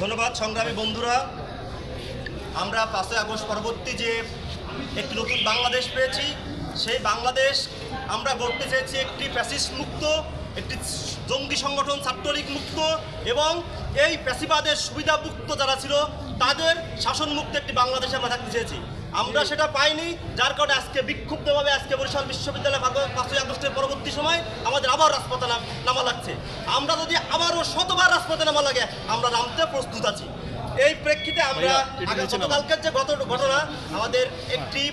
ধন্যবাদ, সংগ্রামী বন্ধুরা। আমরা পাঁচই আগস্ট পরবর্তী যে একটি নতুন বাংলাদেশ পেয়েছি, সেই বাংলাদেশ আমরা গড়তে চেয়েছি একটি ফ্যাসিস্ট মুক্ত, একটি জঙ্গি সংগঠন ছাত্রলীগ মুক্ত এবং এই প্যাসিবাদের সুবিধাভুক্ত যারা ছিল, তাদের শাসনমুক্ত একটি বাংলাদেশে আমরা থাকতে চেয়েছি। আমরা সেটা পাইনি যার কারণে আজকে বিক্ষুব্ধভাবে আজকে বরিশাল বিশ্ববিদ্যালয় ভাগ- পাঁচই আগস্টের পরবর্তী সময় আমাদের আবার রাজপথে নাম- লাগছে। আমরা যদি আবারও শতবার রাজপথে নামা লাগে আমরা নামতে প্রস্তুত আছি। এই প্রেক্ষিতে আমরা গতকালকের যে গত ঘটনা আমাদের একটি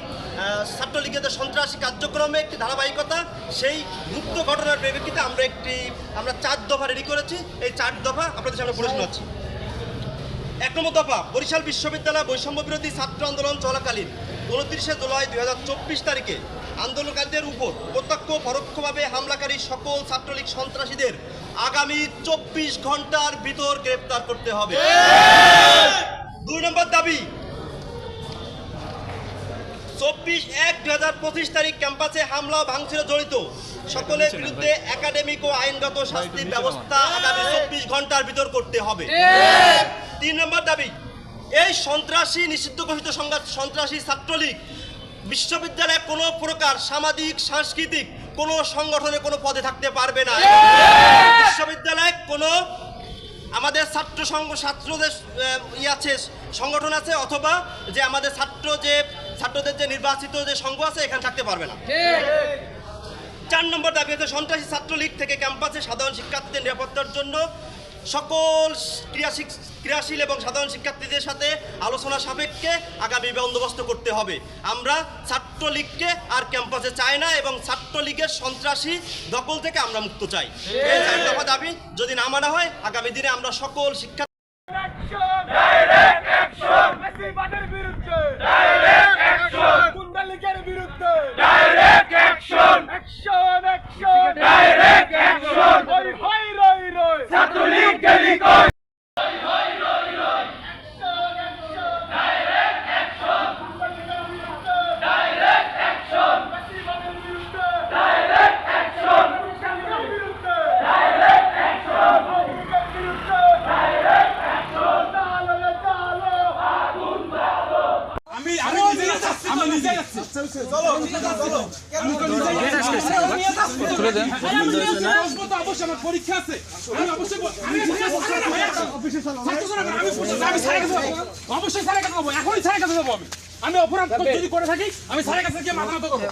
ছাত্রলীগের সন্ত্রাসী কার্যক্রমে একটি ধারাবাহিকতা সেই গুপ্ত ঘটনার প্রেক্ষিতে আমরা একটি আমরা চার দফা রেডি করেছি। এই চার দফা আপনাদের সামনে পড়ে শোনাচ্ছি। এক নম্বর দফা বরিশাল বিশ্ববিদ্যালয় বৈষম্য বিরোধী ছাত্র আন্দোলন চলাকালীন উনত্রিশে জুলাই দুই হাজার চব্বিশ তারিখে আন্দোলনকারীদের উপর প্রত্যক্ষ পরোক্ষভাবে হামলাকারী সকল ছাত্রলীগ সন্ত্রাসীদের আগামী চব্বিশ ঘণ্টার ভিতর গ্রেপ্তার করতে হবে। দুই নম্বর দাবি, চব্বিশ এক দুই হাজার পঁচিশ তারিখ ক্যাম্পাসে হামলা ভাঙচুরে জড়িত। সকলের বিরুদ্ধে একাডেমিক ও আইনগত শাস্তির ব্যবস্থা আগামী চব্বিশ ঘণ্টার ভিতর করতে হবে। তিন নম্বর দাবি, এই সন্ত্রাসী নিষিদ্ধ ঘোষিত সংঘাত সন্ত্রাসী ছাত্রলীগ বিশ্ববিদ্যালয়ে কোনো প্রকার সামাজিক, সাংস্কৃতিক কোনো সংগঠনে কোনো পদে থাকতে পারবে না। বিশ্ববিদ্যালয়ে কোনো আমাদের ছাত্র সংঘ, ছাত্রদের ই আছে, সংগঠন আছে, অথবা যে আমাদের ছাত্র যে, ছাত্রদের যে নির্বাচিত যে সংঘ আছে, এখানে থাকতে পারবে না। চার নম্বর দাবি হচ্ছে সন্ত্রাসী ছাত্রলীগ থেকে ক্যাম্পাসে সাধারণ শিক্ষার্থীদের নিরাপত্তার জন্য সকল ক্রিয়াশীল এবং সাধারণ শিক্ষার্থীদের সাথে আলোচনা সাপেক্ষে আগামী বন্দোবস্ত করতে হবে। আমরা ছাত্রলীগকে আর ক্যাম্পাসে চাই না এবং ছাত্রলীগের সন্ত্রাসী দখল থেকে আমরা মুক্ত চাই। দাবি যদি না মানা হয়, আগামী দিনে আমরা সকল শিক্ষা অ্যাকশন ডাইরেক্ট অ্যাকশন মেসিবাদের বিরুদ্ধে! তুলে দেন। অবশ্যই পরীক্ষা আছে। আমি অবশ্যই কাছে যাব। অবশ্যই স্যারের কাছে যাব। এখনই স্যারের কাছে যাব আমি। আমি অপরাধ যদি করে থাকি আমি স্যারের কাছে গিয়ে মাথা মতো করব।